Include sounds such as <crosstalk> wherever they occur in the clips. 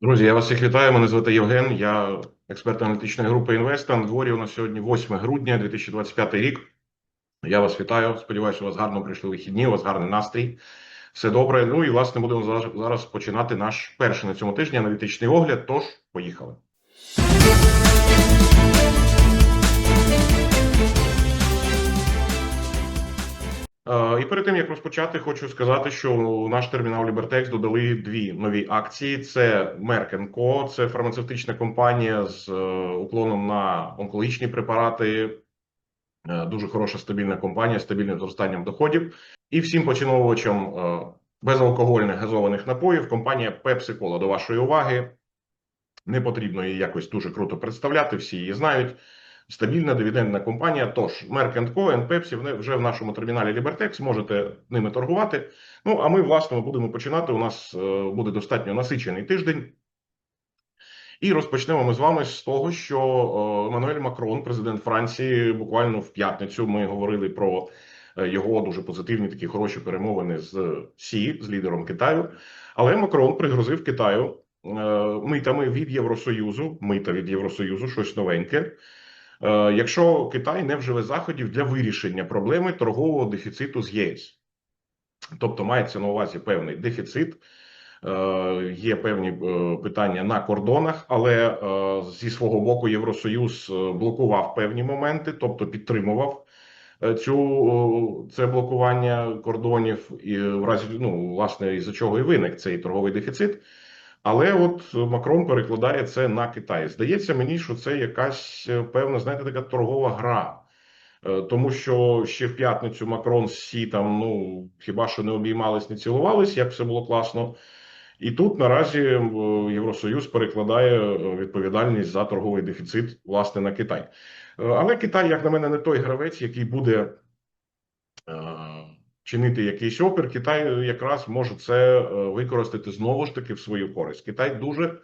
Друзі, я вас всіх вітаю. Мене звати Євген. Я експерт аналітичної групи Інвеста. На дворі у нас сьогодні 8 грудня 2025 рік. Я вас вітаю. Сподіваюся, у вас гарно прийшли вихідні, у вас гарний настрій. Все добре. Ну і власне будемо зараз- починати наш перший на цьому тижні аналітичний огляд. Тож, поїхали. І перед тим як розпочати, хочу сказати, що у наш термінал Libertex додали дві нові акції: це Co., це фармацевтична компанія з е, уклоном на онкологічні препарати. Е, Дуже хороша стабільна компанія стабільним зростанням доходів. І всім поціновувачам е, безалкогольних газованих напоїв компанія Pepsi до вашої уваги. Не потрібно її якось дуже круто представляти, всі її знають. Стабільна дивідендна компанія. Тож Merck Co. and Pepsi вже в нашому терміналі Libertex можете ними торгувати. Ну а ми, власне, будемо починати. У нас е, буде достатньо насичений тиждень. І розпочнемо ми з вами з того, що е, Еммануель Макрон, президент Франції, буквально в п'ятницю ми говорили про е, його дуже позитивні такі хороші перемовини з Сі, з лідером Китаю. Але Макрон пригрозив Китаю митами від Євросоюзу, мита від Євросоюзу, щось новеньке. Е, Якщо Китай не вживе заходів для вирішення проблеми торгового дефіциту з ЄС, тобто мається на увазі певний дефіцит, е, є певні е, питання на кордонах, але зі свого боку Євросоюз блокував певні моменти, тобто підтримував цю це блокування кордонів, і в разі ну власне із за чого і виник цей торговий дефіцит. Але от Макрон перекладає це на Китай. Здається мені, що це якась е, певна, знаєте, така торгова гра. Е, Тому що ще в п'ятницю Макрон з Сі там, ну хіба що не обіймались, не цілувались, як все було класно. І тут наразі е, Євросоюз перекладає відповідальність за торговий дефіцит власне на Китай. Але Китай, як на мене, не той гравець, який буде чинити якийсь опір. Китай якраз може це е, використати знову ж таки в свою користь. Китай дуже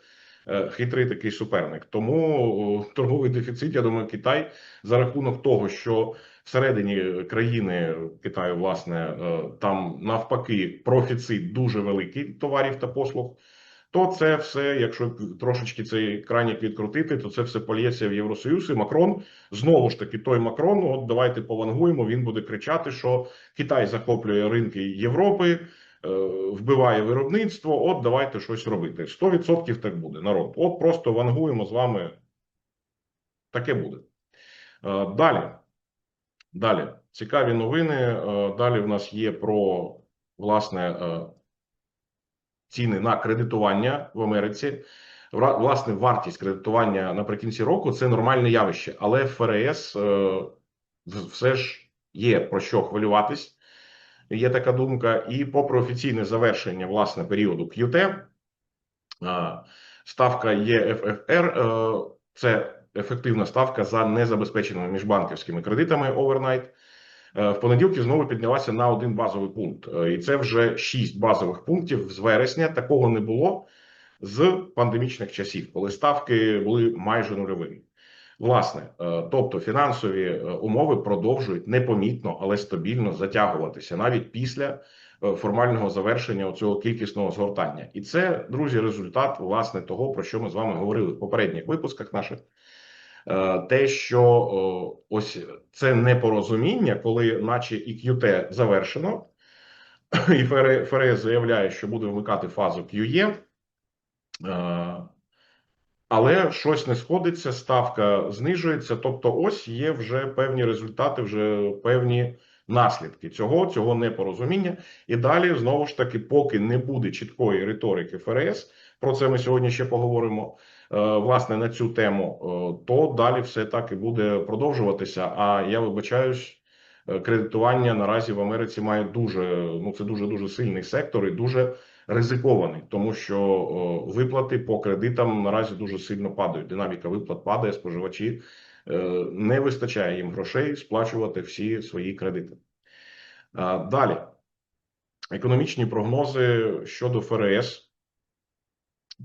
е, хитрий такий суперник. Тому е, торговий дефіцит, я думаю, Китай за рахунок того, що всередині країни Китаю, власне, е, там навпаки профіцит дуже великий товарів та послуг. То це все, якщо трошечки цей кранік відкрутити, то це все польється в Євросоюз. І Макрон знову ж таки той Макрон. От давайте повангуємо. Він буде кричати, що Китай захоплює ринки Європи, е, вбиває виробництво. От давайте щось робити. 100% так буде. Народ. От просто вангуємо з вами. Таке буде. Е, Далі. Далі. Цікаві новини. Е, Далі в нас є про власне ціни на кредитування в Америці. Власне, вартість кредитування наприкінці року це нормальне явище, але ФРС е, все ж є про що хвилюватись. Є така думка, і попри офіційне завершення власне періоду QT, е, ставка ЄФФР е, це ефективна ставка за незабезпеченими міжбанківськими кредитами овернайт. Е, В понеділки знову піднялася на один базовий пункт, Е, і це вже шість базових пунктів з вересня. Такого не було з пандемічних часів, коли ставки були майже нульовими. Власне, е, тобто фінансові умови продовжують непомітно, але стабільно затягуватися навіть після формального завершення цього кількісного згортання. І це, друзі, результат власне того, про що ми з вами говорили в попередніх випусках наших. Е, Те, що ось це непорозуміння, коли, наче і QT завершено, і ФР- ФРС заявляє, що буде вмикати фазу QE, е, але щось не сходиться, ставка знижується. Тобто, ось є вже певні результати, вже певні наслідки цього, цього непорозуміння. І далі знову ж таки, поки не буде чіткої риторики ФРС, про це ми сьогодні ще поговоримо. Е, Власне, на цю тему, е, то далі все так і буде продовжуватися. А я вибачаюсь, е, кредитування наразі в Америці має дуже ну це дуже дуже сильний сектор і дуже ризикований, тому що виплати по кредитам наразі дуже сильно падають. Динаміка виплат падає, споживачі не вистачає їм грошей сплачувати всі свої кредити. Далі економічні прогнози щодо ФРС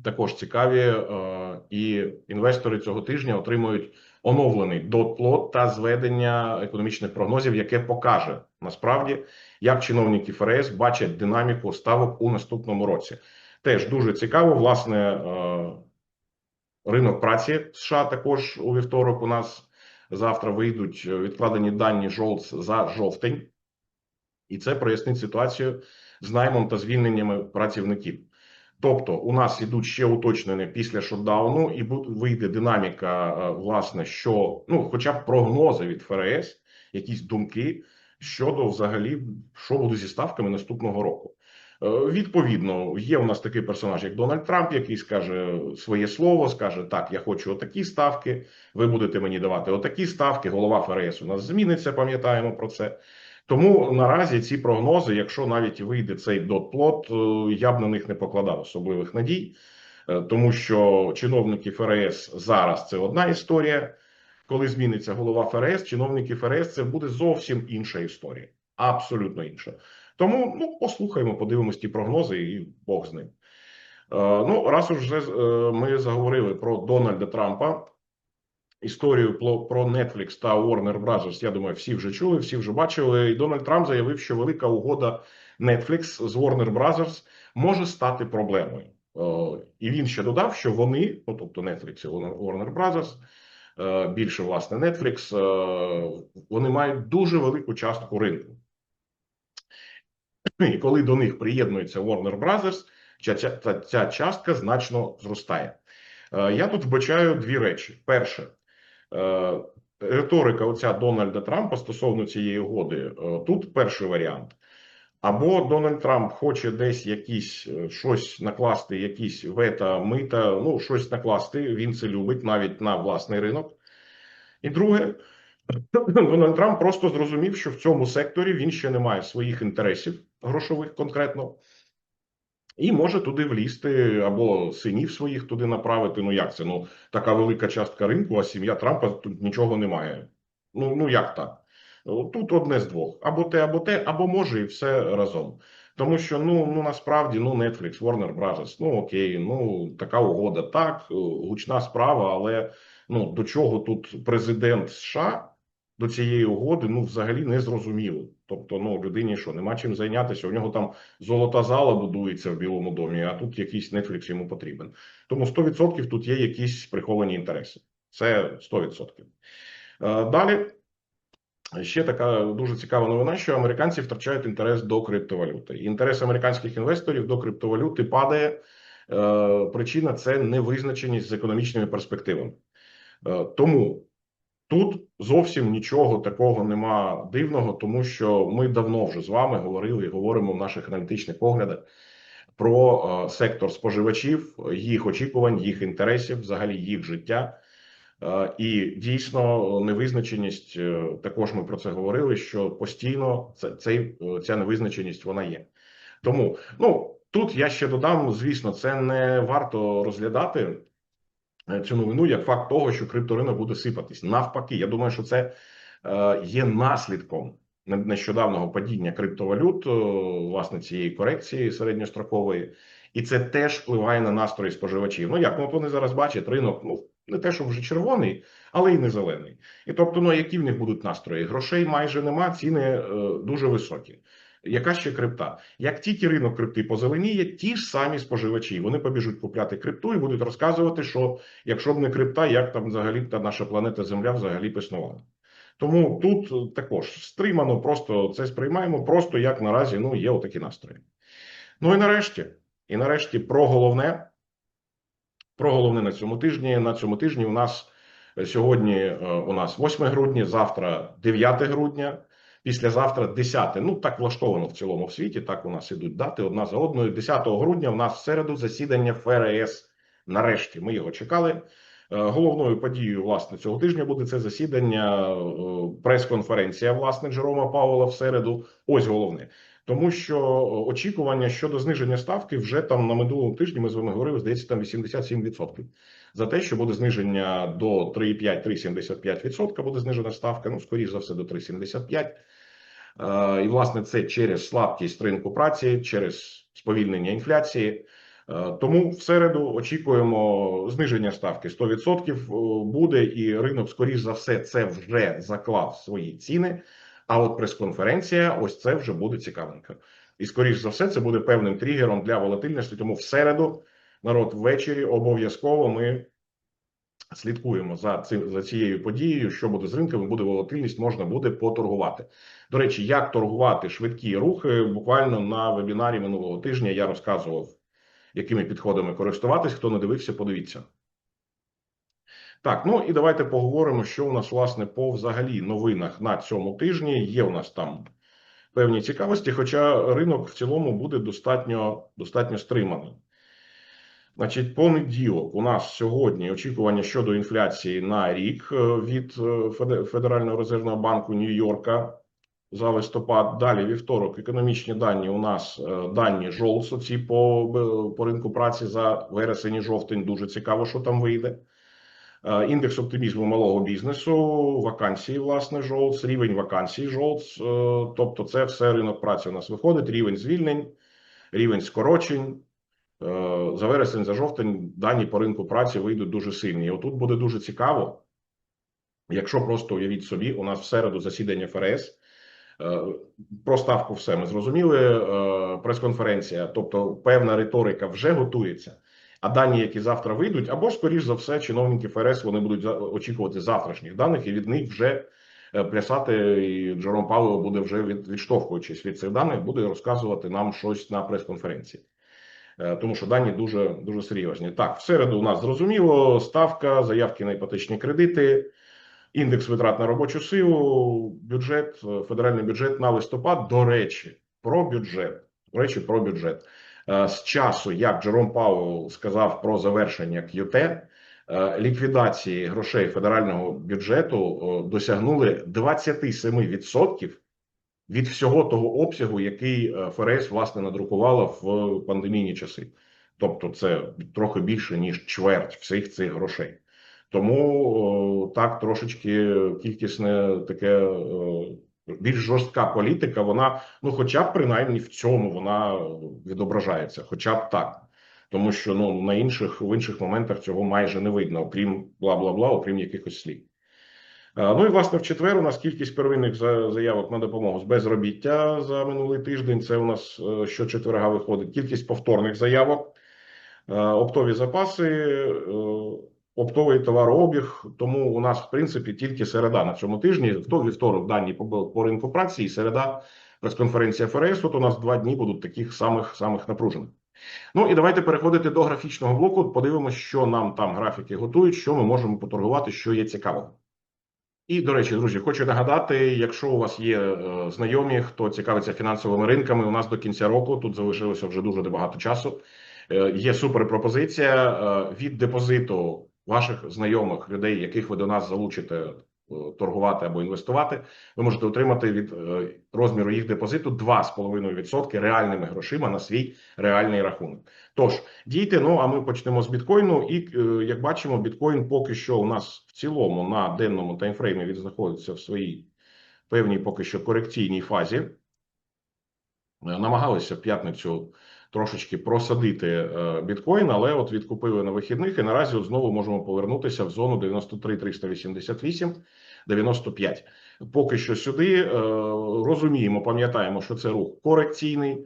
також цікаві, е, і інвестори цього тижня отримують оновлений дот-плот та зведення економічних прогнозів, яке покаже насправді, як чиновники ФРС бачать динаміку ставок у наступному році. теж дуже цікаво. Власне, е, ринок праці США також у вівторок. У нас завтра вийдуть відкладені дані жолц за жовтень, і це прояснить ситуацію з наймом та звільненнями працівників. Тобто, у нас ідуть ще уточнення після шотдауну, і вийде динаміка, е, власне, що ну, хоча б прогнози від ФРС, якісь думки щодо взагалі, що буде зі ставками наступного року. Е, Відповідно, є у нас такий персонаж, як Дональд Трамп, який скаже своє слово, скаже: так, я хочу отакі ставки, ви будете мені давати отакі ставки. Голова ФРС у нас зміниться, пам'ятаємо про це. Тому наразі ці прогнози, якщо навіть вийде цей дот-плот, е, я б на них не покладав особливих надій, е, тому що чиновники ФРС зараз це одна історія. Коли зміниться голова ФРС, чиновники ФРС це буде зовсім інша історія, абсолютно інша. Тому ну послухаємо, подивимось ті прогнози, і Бог з ним. Е, Ну, раз уже ми заговорили про Дональда Трампа. Історію про- Netflix та Warner Bros. Я думаю, всі вже чули, всі вже бачили. І Дональд Трамп заявив, що велика угода Netflix з Warner Bros. може стати проблемою. Е, І він ще додав, що вони, ну тобто Netflix і Warner Bros., е, більше власне Netflix, е, вони мають дуже велику частку ринку. І коли до них приєднується Warner Bros., ця, ця, частка значно зростає. Я тут вбачаю дві речі. Перше, риторика оця Дональда Трампа стосовно цієї угоди. е, Тут перший варіант. Або Дональд Трамп хоче десь якісь е, щось накласти, якісь вета, мита, ну щось накласти. Він це любить навіть на власний ринок. І друге, <clears throat> Дональд Трамп просто зрозумів, що в цьому секторі він ще не має своїх інтересів грошових конкретно, і може туди влізти або синів своїх туди направити. Ну як це? Ну така велика частка ринку, а сім'я Трампа тут нічого немає. Ну ну як так? Тут одне з двох: або те, або те, або може і все разом. Тому що ну ну насправді ну Netflix, Warner Bros., ну окей, ну така угода, так гучна справа, але ну до чого тут президент США до цієї угоди ну взагалі не зрозуміло. Тобто, ну людині що нема чим зайнятися. У нього там золота зала будується в Білому домі, а тут якийсь Netflix йому потрібен. Тому 100% тут є якісь приховані інтереси. Це 100%. Е, Далі ще така дуже цікава новина, що американці втрачають інтерес до криптовалюти. Інтерес американських інвесторів до криптовалюти падає. Е, Причина це невизначеність з економічними перспективами. Е, Тому тут зовсім нічого такого нема дивного, тому що ми давно вже з вами говорили і говоримо в наших аналітичних поглядах про е, сектор споживачів, їх очікувань, їх інтересів, взагалі їх життя. Е, І дійсно невизначеність е, також ми про це говорили. Що постійно це цей ця невизначеність вона є. Тому ну тут я ще додам, звісно, це не варто розглядати цю новину як факт того, що крипторинок буде сипатись. Навпаки, я думаю, що це е, є наслідком не- нещодавнього падіння криптовалют, е, власне цієї корекції середньострокової, і це теж впливає на настрої споживачів. Ну як ну вони зараз бачать ринок, ну не те, що вже червоний, але й не зелений. І тобто, ну які в них будуть настрої? Грошей майже нема, ціни е, дуже високі. Яка ще крипта? Як тільки ринок крипти позеленіє, ті ж самі споживачі вони побіжуть купляти крипту і будуть розказувати, що якщо б не крипта, як там взагалі та наша планета Земля взагалі б існувала. Тому тут також стримано, просто це сприймаємо, просто як наразі ну є отакі настрої. Ну і нарешті, і нарешті про головне. Про головне на цьому тижні. На цьому тижні у нас е, сьогодні е, у нас 8 грудня, завтра 9 грудня, післязавтра 10. Ну так влаштовано в цілому в світі. Так у нас ідуть дати одна за одною. 10 грудня у нас в середу засідання ФРС. Нарешті ми його чекали. Е, Головною подією власне цього тижня буде це засідання, е, прес-конференція власне Джерома Пауела в середу. Ось головне. Тому що очікування щодо зниження ставки вже там на минулому тижні ми з вами говорили, здається, там 87%. За те, що буде зниження до 3,5-3,75% буде знижена ставка, ну, скоріш за все, до 3,75%. Е, І, власне, це через слабкість ринку праці, через сповільнення інфляції. Е, Тому в середу очікуємо зниження ставки 100% буде, і ринок, скоріш за все, це вже заклав свої ціни. А от прес-конференція, ось це вже буде цікавенько. І скоріш за все, це буде певним тригером для волатильності. Тому в середу, народ, ввечері обов'язково ми слідкуємо за цим за цією подією. Що буде з ринками, буде волатильність, можна буде поторгувати. До речі, як торгувати швидкі рухи. Буквально на вебінарі минулого тижня я розказував, якими підходами користуватись. Хто не дивився, подивіться. Так, ну і давайте поговоримо, що у нас власне по взагалі новинах на цьому тижні. Є у нас там певні цікавості, хоча ринок в цілому буде достатньо, достатньо стриманий. Значить, понеділок у нас сьогодні очікування щодо інфляції на рік е, від е, Федерального резервного банку Нью-Йорка за листопад. Далі вівторок економічні дані. У нас е, дані ЖОЛС, оці по, по ринку праці за вересень і жовтень. Дуже цікаво, що там вийде. Індекс оптимізму малого бізнесу, вакансії, власне, ЖОЛС, рівень вакансій ЖОЛС. е, Тобто, це все ринок праці у нас виходить, рівень звільнень, рівень скорочень. Е, За вересень, за жовтень дані по ринку праці вийдуть дуже сильні. І отут буде дуже цікаво, якщо просто уявіть собі, у нас в середу засідання ФРС. Е, Про ставку все ми зрозуміли. е, Прес-конференція, тобто певна риторика вже готується. А дані, які завтра вийдуть, або скоріш за все, чиновники ФРС вони будуть очікувати завтрашніх даних, і від них вже плясати. І Джером Павло буде вже від, відштовхуючись від цих даних, буде розказувати нам щось на прес-конференції. Е, Тому що дані дуже дуже серйозні. Так, в середу у нас зрозуміло ставка, заявки на іпотечні кредити, індекс витрат на робочу силу, бюджет, е, федеральний бюджет на листопад. До речі, про бюджет. До речі, про бюджет. Е, З часу, як Джером Пауелл сказав про завершення QT, ліквідації грошей федерального бюджету досягнули 27% від всього того обсягу, який е, ФРС власне надрукувала в пандемійні часи. Тобто, це трохи більше ніж чверть всіх цих грошей. Тому так трошечки кількісне таке більш жорстка політика. Вона, ну, хоча б принаймні в цьому вона відображається, хоча б так. Тому що ну на інших в інших моментах цього майже не видно, окрім бла бла бла, окрім якихось слів. Е, Ну і власне в четвер у нас кількість первинних заявок на допомогу з безробіття за минулий тиждень. Це у нас е, щочетверга виходить. Кількість повторних заявок, е, оптові запаси, оптовий товарообіг. Тому у нас, в принципі, тільки середа на цьому тижні. Хто вівторок дані по ринку праці і середа прес-конференція ФРС. От у нас два дні будуть таких самих самих напружених. Ну і давайте переходити до графічного блоку. Подивимося, що нам там графіки готують, що ми можемо поторгувати, що є цікавого. І, до речі, друзі, хочу нагадати, якщо у вас є е, знайомі, хто цікавиться фінансовими ринками, у нас до кінця року тут залишилося вже дуже багато часу. Е, є супер пропозиція е, від депозиту ваших знайомих людей, яких ви до нас залучите торгувати або інвестувати. Ви можете отримати від е, розміру їх депозиту 2,5% реальними грошима на свій реальний рахунок. Тож дійте. Ну а ми почнемо з біткоїну. І е, як бачимо, біткоін поки що у нас в цілому на денному таймфреймі він знаходиться в своїй певній поки що корекційній фазі. Е, Намагалися в п'ятницю трошечки просадити е, біткоін, але от відкупили на вихідних, і наразі от знову можемо повернутися в зону 93 388 95. Поки що сюди е, розуміємо, пам'ятаємо, що це рух корекційний.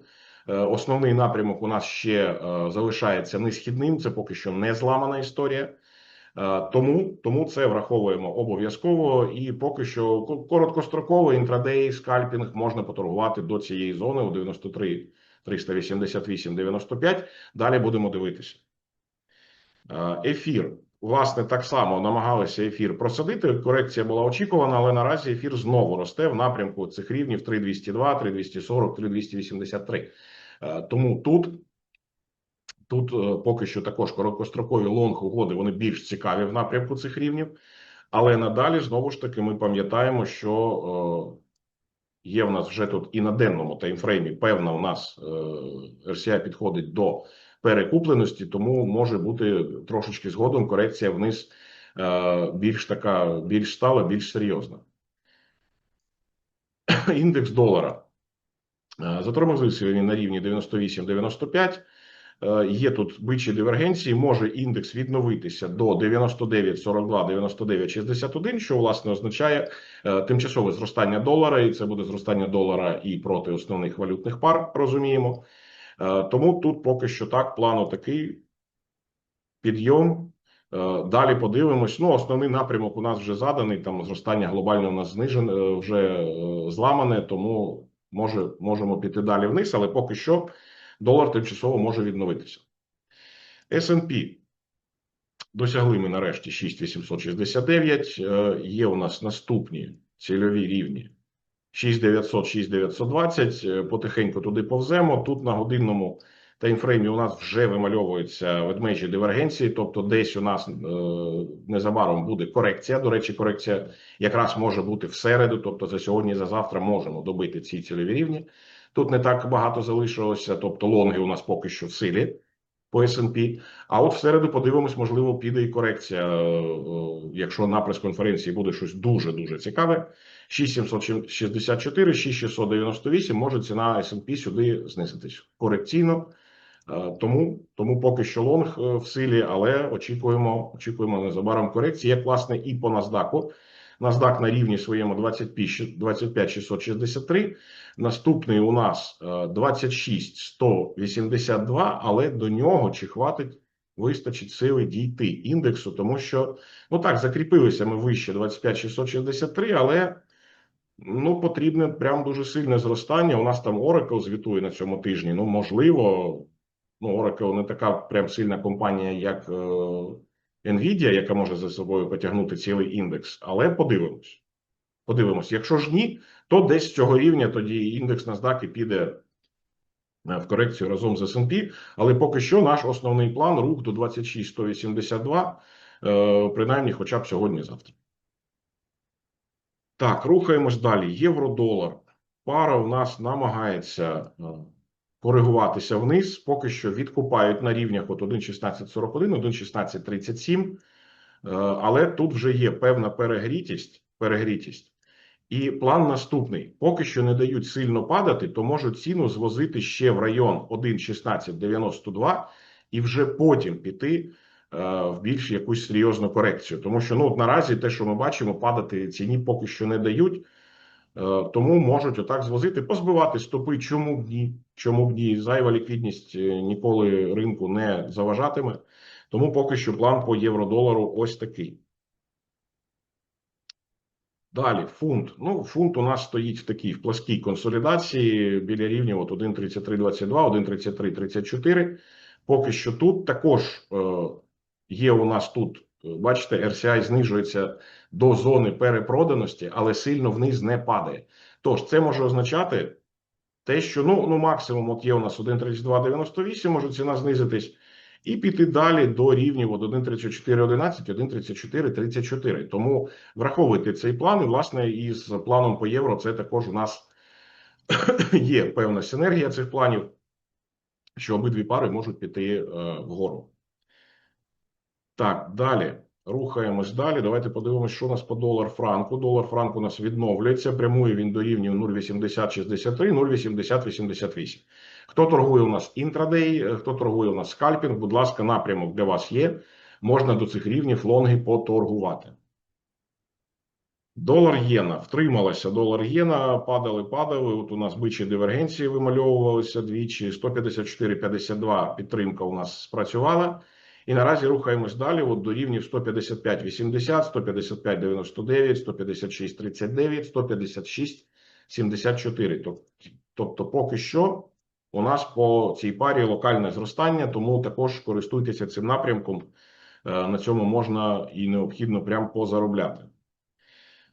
Е, Основний напрямок у нас ще залишається несхідним. Це поки що не зламана історія. Тому, тому це враховуємо обов'язково. І поки що ко- короткостроковий інтрадей скальпінг можна поторгувати до цієї зони у 93 388 95. Далі будемо дивитися. Е, Ефір. Власне, так само намагалися ефір просадити. Корекція була очікувана, але наразі ефір знову росте в напрямку цих рівнів 3202, 3240, 3283. Е, Тому тут, тут е, поки що також короткострокові лонг угоди вони більш цікаві в напрямку цих рівнів. Але надалі знову ж таки ми пам'ятаємо, що е, є в нас вже тут і на денному таймфреймі певна у нас е, RCI підходить до перекупленості, тому може бути трошечки згодом корекція вниз е, більш така, більш стала, більш серйозна. Індекс долара. затормозився він на рівні 98-95. Е, Є тут бичі дивергенції, може індекс відновитися до 99,42, 99,61, що власне означає е, тимчасове зростання долара, і це буде зростання долара і проти основних валютних пар, розуміємо. Е, Тому тут поки що так, плану такий підйом. Далі подивимось. Ну, основний напрямок у нас вже заданий. Там зростання глобальне у нас знижене, вже зламане, тому може можемо піти далі вниз, але поки що долар тимчасово може відновитися. S&P досягли ми нарешті 6869. Е, Є у нас наступні цільові рівні 6900, 6920. Е, Потихеньку туди повземо. Тут на годинному таймфреймі у нас вже вимальовуються ведмежі дивергенції, тобто десь у нас е, незабаром буде корекція. До речі, корекція якраз може бути в середу, тобто за сьогодні, за завтра можемо добити ці цільові рівні. Тут не так багато залишилося, тобто лонги у нас поки що в силі по S&P. А от в середу подивимось, можливо, піде і корекція, е, е, якщо на прес-конференції буде щось дуже-дуже цікаве. 6764, 6698, може ціна S&P сюди знизитись корекційно. Е, Тому, тому поки що лонг в силі, але очікуємо, очікуємо незабаром корекції, як власне і по NASDAQ. NASDAQ на рівні своєму 25 25663. Наступний у нас е, 26182, але до нього чи хватить вистачить сили дійти індексу, тому що ну так закріпилися ми вище 25663, але ну потрібне прям дуже сильне зростання. У нас там Oracle звітує на цьому тижні. Ну можливо, ну Oracle не така прям сильна компанія, як е, Nvidia, яка може за собою потягнути цілий індекс, але подивимось. Подивимось, якщо ж ні, то десь з цього рівня тоді індекс NASDAQ і піде е, в корекцію разом з S&P, але поки що наш основний план рух до 26182, е, принаймні хоча б сьогодні-завтра. Так, рухаємось далі. Євро-долар. Пара у нас намагається е, коригуватися вниз. Поки що відкупають на рівнях от 1.1641, 1.1637. Е, Але тут вже є певна перегрітість, перегрітість. І план наступний: поки що не дають сильно падати, то можуть ціну звозити ще в район 1,1692 і вже потім піти е, в більш якусь серйозну корекцію. Тому що ну от наразі те, що ми бачимо, падати ціні поки що не дають. Е, Тому можуть отак звозити, позбивати стопи. Чому б ні? Чому б ні? Зайва ліквідність е, ніколи ринку не заважатиме. Тому поки що план по євро-долару ось такий. Далі фунт. Ну, фунт у нас стоїть в такій в пласкій консолідації біля рівня от 1,3322, 1,3334. Поки що тут також е, є у нас тут, бачите, RCI знижується до зони перепроданості, але сильно вниз не падає. Тож це може означати те, що ну, ну максимум от є у нас 1,3298, може ціна знизитись, і піти далі до рівнів от 1,3411, 1,3434. Тому враховуйте цей план. І, власне, із планом по євро це також у нас <coughs> є певна синергія цих планів, що обидві пари можуть піти е, вгору. Так, далі. Рухаємось далі. Давайте подивимося, що у нас по долар франку. Долар франк у нас відновлюється. Прямує він до рівнів 0,8063, 0,8088. Хто торгує у нас інтрадей, хто торгує у нас скальпінг, будь ласка, напрямок для вас є. Можна до цих рівнів лонги поторгувати. Долар єна втрималася. Долар єна падали, падали. От у нас бичі дивергенції вимальовувалися двічі. 154,52 підтримка у нас спрацювала. І наразі рухаємось далі. От до рівнів 155,80, 155,99, 156,39, 156,74. Тобто, поки що у нас по цій парі локальне зростання, тому також користуйтеся цим напрямком. Е, На цьому можна і необхідно прям позаробляти.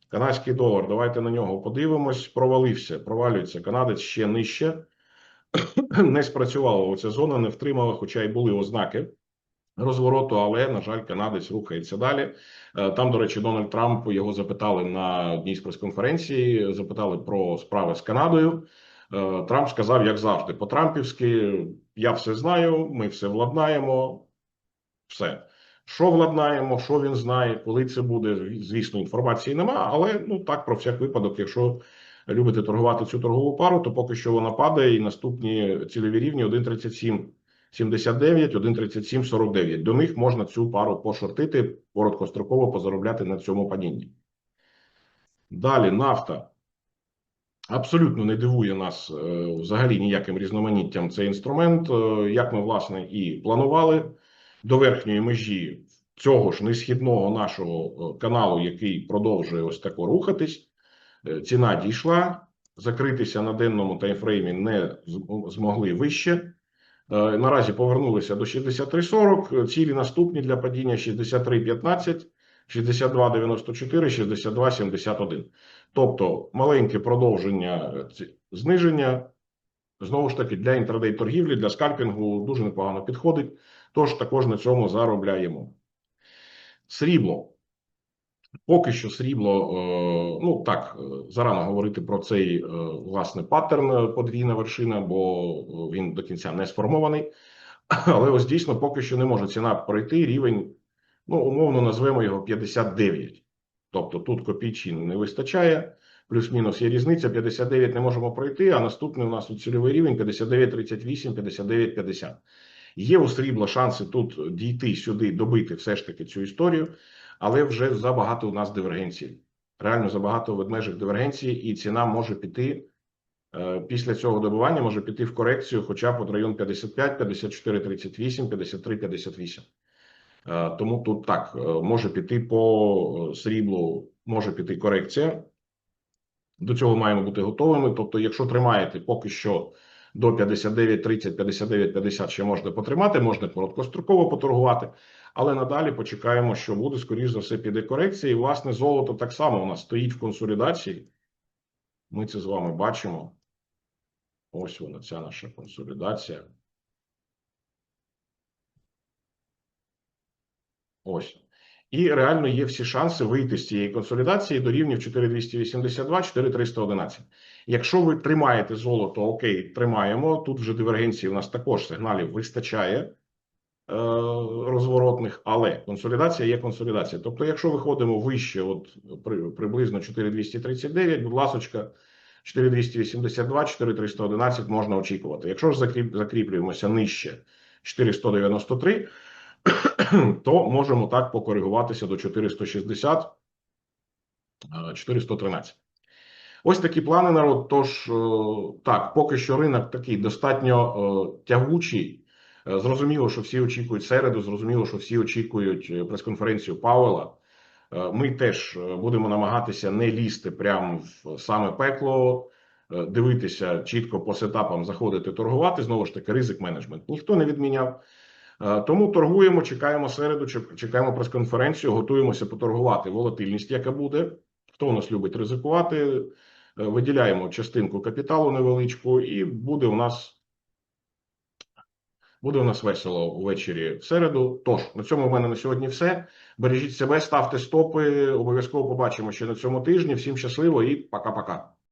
Канадський долар, давайте на нього подивимось. Провалився, провалюється. Канадець ще нижче. <clears throat> Не спрацювала оця зона, не втримала, хоча й були ознаки розвороту, але, на жаль, канадець рухається далі. Е, Там, до речі, Дональд Трамп його запитали на одній з прес-конференцій, запитали про справи з Канадою. Е, Трамп сказав, як завжди, по-трампівськи: я все знаю, ми все владнаємо. Все. Що владнаємо, що він знає, коли це буде, звісно, інформації нема, але ну так про всяк випадок, якщо любите торгувати цю торгову пару, то поки що вона падає, і наступні цільові рівні 1,37 79, 1,37, 49. До них можна цю пару пошортити, короткостроково позаробляти на цьому падінні. Далі нафта. Абсолютно не дивує нас е, взагалі ніяким різноманіттям цей інструмент, е, як ми, власне, і планували. До верхньої межі цього ж несхідного нашого е, каналу, який продовжує ось тако рухатись, ціна дійшла. Закритися на денному таймфреймі не змогли вище. Е, Наразі повернулися до 63.40. Цілі наступні для падіння 63.15, 62.94, 62.71. Тобто маленьке продовження е, зниження. Знову ж таки, для інтрадей торгівлі, для скальпінгу дуже непогано підходить. Тож також на цьому заробляємо. Срібло. Поки що срібло, е, ну так, е, зарано говорити про цей е, власне паттерн подвійна вершина, бо він до кінця не сформований. <coughs> Але ось дійсно поки що не може ціна пройти рівень, ну умовно назвемо його 59. Тобто тут копійчин не вистачає, плюс-мінус є різниця. 59 не можемо пройти, а наступний у нас цільовий рівень 59,38, 59,50. Є у срібла шанси тут дійти сюди, добити все ж таки цю історію, але вже забагато у нас дивергенцій. Реально забагато ведмежих дивергенцій, і ціна може піти е, після цього добивання, може піти в корекцію, хоча б от район 55, 54, 38, 53, 58. Е, Тому тут так е, може піти по е, сріблу, може піти корекція. До цього маємо бути готовими. Тобто, якщо тримаєте поки що до 59, 30, 59, 50 ще можна потримати, можна короткостроково поторгувати, але надалі почекаємо, що буде, скоріш за все, піде корекція. І, власне, золото так само у нас стоїть в консолідації. Ми це з вами бачимо. Ось вона, ця наша консолідація. Ось. І реально є всі шанси вийти з цієї консолідації до рівнів 4282, 4311. Якщо ви тримаєте золото, окей, тримаємо. Тут вже дивергенції у нас також сигналів вистачає розворотних, але консолідація є консолідація. Тобто, якщо виходимо вище, от приблизно 4239, будь ласочка, 4282, 4311 можна очікувати. Якщо ж закріплюємося нижче 4193, <clears throat> то можемо так покоригуватися до 460, е, 413. Ось такі плани, народ. Тож, е, так, поки що ринок такий достатньо е, тягучий. Е, Зрозуміло, що всі очікують середу, зрозуміло, що всі очікують е, прес-конференцію Пауела. Е, Ми теж будемо намагатися не лізти прямо в саме пекло, дивитися чітко по сетапам, заходити торгувати. Знову ж таки, ризик менеджмент ніхто не відміняв. Тому торгуємо, чекаємо середу, чекаємо прес-конференцію, готуємося поторгувати. Волатильність, яка буде. Хто у нас любить ризикувати, виділяємо частинку капіталу невеличку, і буде у нас. Буде у нас весело ввечері в середу. Тож на цьому в мене на сьогодні все. Бережіть себе, ставте стопи. Обов'язково побачимо ще на цьому тижні. Всім щасливо і пока-пока.